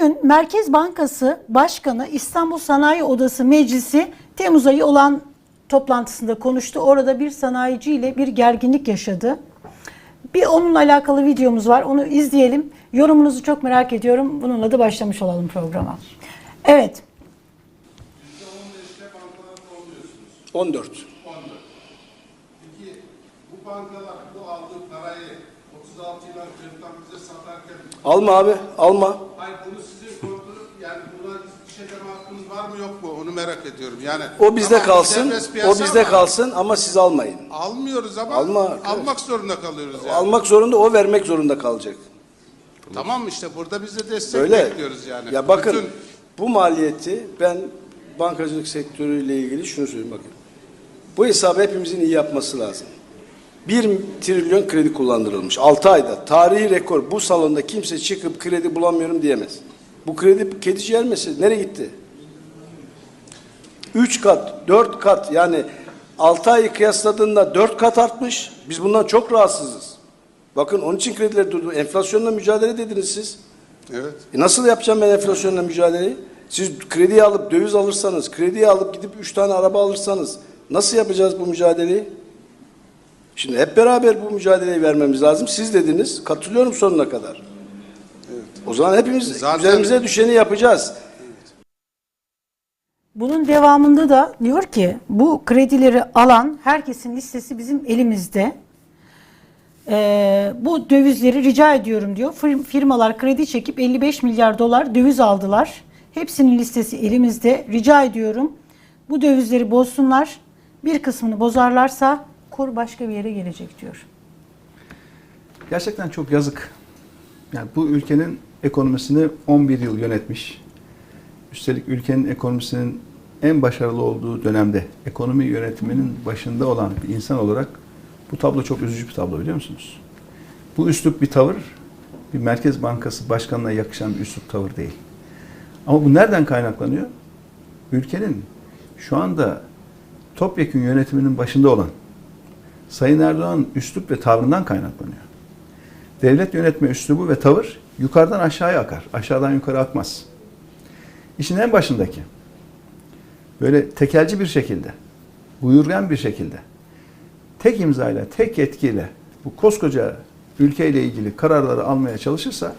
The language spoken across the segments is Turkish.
Bugün Merkez Bankası Başkanı İstanbul Sanayi Odası Meclisi Temmuz ayı olan toplantısında konuştu. Orada bir sanayiciyle bir gerginlik yaşadı. Bir onunla alakalı videomuz var. Onu izleyelim. Yorumunuzu çok merak ediyorum. Bununla da başlamış olalım programa. Evet. 14. Peki bu bankalar bu aldığı parayı 36 yıl bize satarken Alma abi, alma. hayır bunu sizin kontrol yani buna iş edeme hakkınız var mı yok mu onu merak ediyorum. Yani O bizde tamam, kalsın. serbest O piyasa bizde ama kalsın ama siz almayın. Almıyoruz ama Alma arkadaş. almak zorunda kalıyoruz yani. Almak zorunda, o vermek zorunda kalacak. Tamam işte burada biz de destek Öyle. bekliyoruz yani. Ya bakın Bütün- bu maliyeti ben bankacılık sektörüyle ilgili şunu söyleyeyim bakın. Bu hesabı hepimizin iyi yapması lazım. 1 trilyon kredi kullandırılmış 6 ayda. Tarihi rekor. Bu salonda kimse çıkıp kredi bulamıyorum diyemez. Bu kredi kedi ciğermesi nereye gitti? 3 kat, 4 kat yani 6 ayı kıyasladığında 4 kat artmış. Biz bundan çok rahatsızız. Bakın onun için krediler durdu. Enflasyonla mücadele dediniz siz. Evet. E nasıl yapacağım ben enflasyonla mücadeleyi? Siz krediyi alıp döviz alırsanız, krediyi alıp gidip üç tane araba alırsanız nasıl yapacağız bu mücadeleyi? Şimdi hep beraber bu mücadeleyi vermemiz lazım. Siz dediniz, katılıyorum sonuna kadar. O zaman hepimiz Zaten- üzerimize düşeni yapacağız. Bunun devamında da diyor ki bu kredileri alan herkesin listesi bizim elimizde. Ee, bu dövizleri rica ediyorum diyor. Fir- Firmalar kredi çekip 55 milyar dolar döviz aldılar. Hepsinin listesi elimizde. Rica ediyorum bu dövizleri bozsunlar. Bir kısmını bozarlarsa kur başka bir yere gelecek diyor. Gerçekten çok yazık. Yani bu ülkenin ekonomisini 11 yıl yönetmiş. Üstelik ülkenin ekonomisinin en başarılı olduğu dönemde ekonomi yönetiminin başında olan bir insan olarak bu tablo çok üzücü bir tablo biliyor musunuz? Bu üslup bir tavır bir Merkez Bankası başkanına yakışan bir üslup tavır değil. Ama bu nereden kaynaklanıyor? Ülkenin şu anda topyekün yönetiminin başında olan Sayın Erdoğan üslup ve tavrından kaynaklanıyor. Devlet yönetme üslubu ve tavır yukarıdan aşağıya akar. Aşağıdan yukarı akmaz. İşin en başındaki böyle tekelci bir şekilde, buyurgan bir şekilde tek imzayla, tek yetkiyle bu koskoca ülkeyle ilgili kararları almaya çalışırsa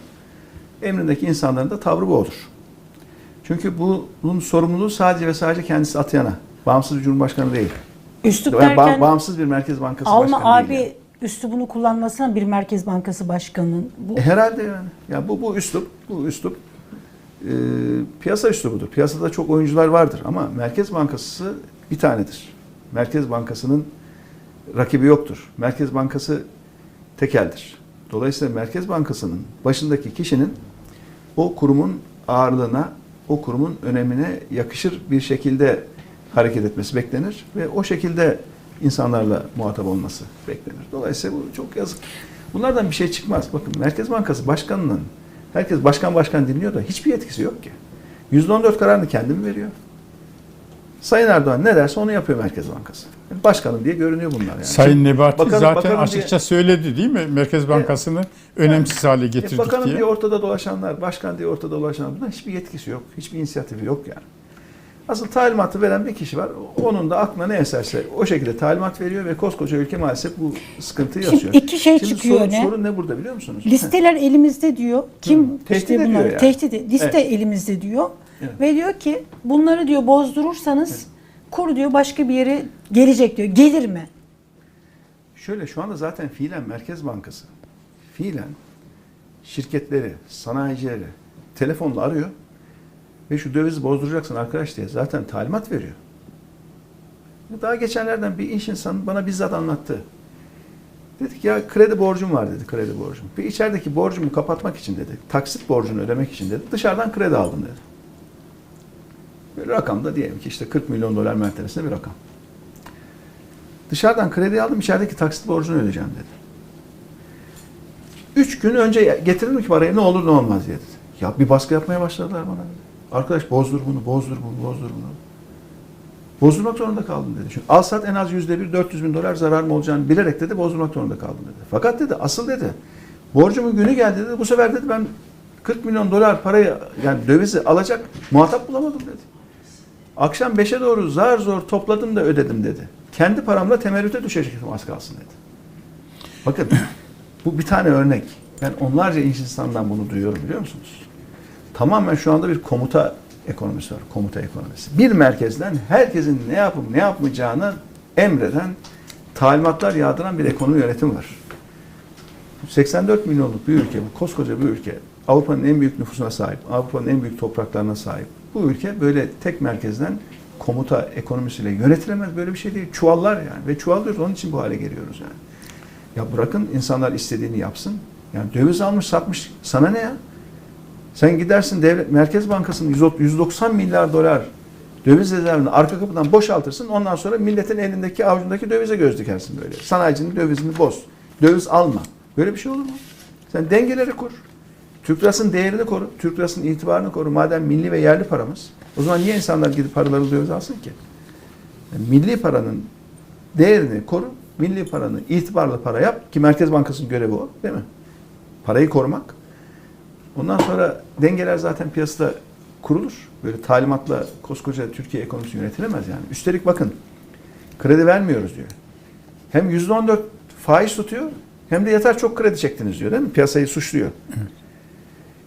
emrindeki insanların da tavrı bu olur. Çünkü bunun sorumluluğu sadece ve sadece kendisi atayana. Bağımsız bir cumhurbaşkanı değil. Üslup Yani derken bağımsız bir merkez bankası alma başkanı abi yani. üslubunu kullanmasına bir Merkez Bankası Başkanı'nın bu E, herhalde yani. Ya bu bu üslup, bu üslup e, piyasa üslubudur. Piyasada çok oyuncular vardır ama Merkez Bankası bir tanedir. Merkez Bankası'nın rakibi yoktur. Merkez Bankası tekeldir. Dolayısıyla Merkez Bankası'nın başındaki kişinin o kurumun ağırlığına, o kurumun önemine yakışır bir şekilde hareket etmesi beklenir ve o şekilde insanlarla muhatap olması beklenir. Dolayısıyla bu çok yazık. Bunlardan bir şey çıkmaz. Bakın Merkez Bankası Başkanı'nın herkes başkan başkan dinliyor da hiçbir yetkisi yok ki. %14 kararını kendi mi veriyor? Sayın Erdoğan ne derse onu yapıyor Merkez Bankası. Yani başkanım diye görünüyor bunlar yani. Sayın Nebati bakanım- zaten bakanım diye- açıkça söyledi değil mi? Merkez Bankası'nı önemsiz hale E, getirdik bakanım diye. diye ortada dolaşanlar, başkan diye ortada dolaşanlar bunların hiçbir yetkisi yok. Hiçbir inisiyatifi yok yani. Asıl talimatı veren bir kişi var. Onun da aklına ne eserse o şekilde talimat veriyor ve koskoca ülke maalesef bu sıkıntıyı Şimdi yaşıyor. iki şey Şimdi çıkıyor sorun, ne? sorun ne burada biliyor musunuz? Listeler elimizde diyor. Kim tehdit işte bunları yani. tehdit. Liste Evet. elimizde diyor. Evet. Ve diyor ki bunları diyor bozdurursanız kur diyor başka bir yere gelecek diyor. Gelir mi? Şöyle şu anda zaten fiilen Merkez Bankası fiilen şirketleri, sanayicileri telefonla arıyor ve şu dövizi bozduracaksın arkadaş diye zaten talimat veriyor. Daha geçenlerden bir iş insanı bana bizzat anlattı. Dedik ya kredi borcum var dedi kredi borcum. Bir içerideki borcumu kapatmak için dedi. Taksit borcunu ödemek için dedi. Dışarıdan kredi aldım dedi. Böyle rakam da diyelim ki işte 40 milyon dolar mertebesinde bir rakam. Dışarıdan kredi aldım, içerideki taksit borcunu ödeyeceğim dedi. Üç gün önce getirir ki parayı ne olur ne olmaz dedi. Ya bir baskı yapmaya başladılar bana dedi. Arkadaş bozdur bunu, bozdur bunu, bozdur bunu. Bozdurmak zorunda kaldım dedi. Çünkü al sat en az yüzde bir 400 bin dolar zarar mı olacağını bilerek dedi bozdurmak zorunda kaldım dedi. Fakat dedi asıl dedi borcumun günü geldi dedi bu sefer dedi ben 40 milyon dolar parayı yani dövizi alacak muhatap bulamadım dedi. Akşam 5'e doğru zar zor topladım da ödedim dedi. Kendi paramla temerrüte düşecektim az kalsın dedi. Bakın bu bir tane örnek. Ben onlarca insandan bunu duyuyorum biliyor musunuz? Tamamen şu anda bir komuta ekonomisi var. Komuta ekonomisi. Bir merkezden herkesin ne yapıp ne yapmayacağını emreden, talimatlar yağdıran bir ekonomi yönetimi var. 84 milyonluk bir ülke, bu koskoca bir ülke. Avrupa'nın en büyük nüfusuna sahip, Avrupa'nın en büyük topraklarına sahip. Bu ülke böyle tek merkezden komuta ekonomisiyle yönetilemez böyle bir şey değil. Çuvallar yani ve çuvallıyoruz onun için bu hale geliyoruz yani. Ya bırakın insanlar istediğini yapsın. Yani döviz almış satmış sana ne ya? Sen gidersin devlet Merkez Bankası'nın 190 milyar dolar döviz rezervini arka kapıdan boşaltırsın. Ondan sonra milletin elindeki avucundaki dövize göz dikersin böyle. Sanayicinin dövizini boz. Döviz alma. Böyle bir şey olur mu? Sen dengeleri kur. Türk lirasının değerini koru. Türk lirasının itibarını koru. Madem milli ve yerli paramız. O zaman niye insanlar gidip paraları döviz alsın ki? Yani milli paranın değerini koru. Milli paranı itibarlı para yap ki Merkez Bankası'nın görevi o değil mi? Parayı korumak. Ondan sonra dengeler zaten piyasada kurulur. Böyle talimatla koskoca Türkiye ekonomisi yönetilemez yani. Üstelik bakın kredi vermiyoruz diyor. Hem %14 faiz tutuyor hem de yeter çok kredi çektiniz diyor değil mi? Piyasayı suçluyor.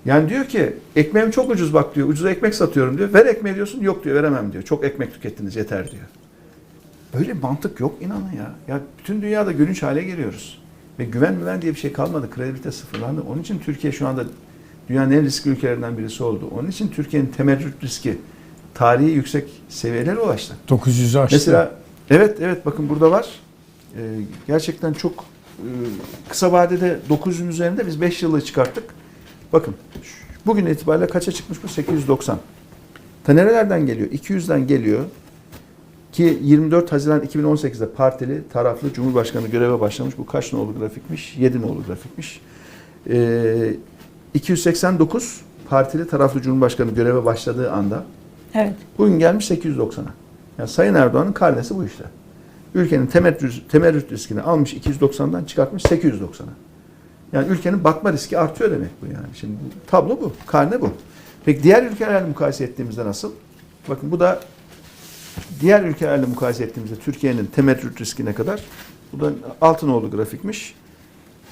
Yani diyor ki ekmeğim çok ucuz bak diyor. Ucuz ekmek satıyorum diyor. Ver ekmeği diyorsun. Yok diyor veremem diyor. Çok ekmek tükettiniz yeter diyor. Böyle bir mantık yok inanın ya. Ya bütün dünyada gülünç hale geliyoruz. Ve güven güven diye bir şey kalmadı. Kredibilite sıfırlandı. Onun için Türkiye şu anda dünyanın en riskli ülkelerinden birisi oldu. Onun için Türkiye'nin temerrüt riski tarihi yüksek seviyelere ulaştı. 900'ü aştı. Mesela evet evet bakın burada var. Ee, gerçekten çok e, kısa vadede 900'ün üzerinde biz 5 yıllık çıkarttık. Bakın bugün itibariyle kaça çıkmış bu? 890. Ta nerelerden geliyor? 200'den geliyor. Ki 24 Haziran 2018'de partili, taraflı Cumhurbaşkanı göreve başlamış. Bu kaç nolu grafikmiş? 7 nolu grafikmiş. Ee, 289 partili, taraflı Cumhurbaşkanı göreve başladığı anda Evet. Bugün gelmiş 890'a. Yani Sayın Erdoğan'ın karnesi bu işte. Ülkenin temerrüt, temerrüt riskini almış 290'dan çıkartmış 890'a. Yani ülkenin batma riski artıyor demek bu yani. Şimdi tablo bu. Karne bu. Peki diğer ülkelerle mukayese ettiğimizde nasıl? Bakın bu da diğer ülkelerle mukayese ettiğimizde Türkiye'nin temerrüt riski ne kadar? Bu da Altınoğlu grafikmiş.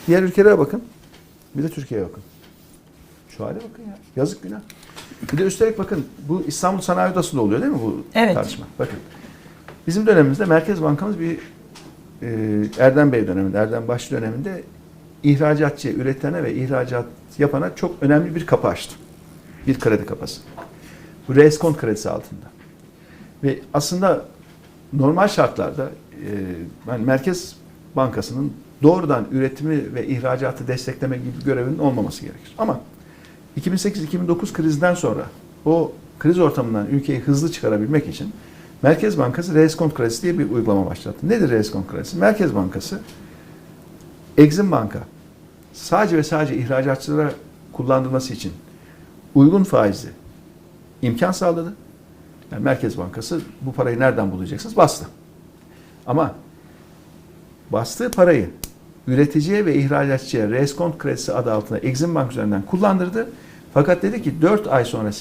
Diğer ülkelere bakın. Bir de Türkiye'ye bakın. Şu hale bakın ya. Yazık günah. Bir de üstelik bakın bu İstanbul Sanayi Odası'nda oluyor değil mi bu Evet. tartışma? Bakın. Bizim dönemimizde Merkez Bankamız bir e, Erdem Bey döneminde, Erdem Başlı döneminde ihracatçı, üretene ve ihracat yapana çok önemli bir kapı açtı. Bir kredi kapısı. Bu reskont kredisi altında. Ve aslında normal şartlarda e, ben Merkez Bankası'nın doğrudan üretimi ve ihracatı desteklemek gibi bir görevinin olmaması gerekir. Ama 2008-2009 krizden sonra o kriz ortamından ülkeyi hızlı çıkarabilmek için Merkez Bankası reskont kredisi diye bir uygulama başlattı. Nedir reskont kredisi? Merkez Bankası Exim Banka sadece ve sadece ihracatçılara kullandırması için uygun faizli imkan sağladı. Yani Merkez Bankası bu parayı nereden bulacaksınız? Bastı. Ama bastığı parayı üreticiye ve ihracatçıya reskont kredisi adı altında Exim Bank üzerinden kullandırdı. Fakat dedi ki 4 ay sonra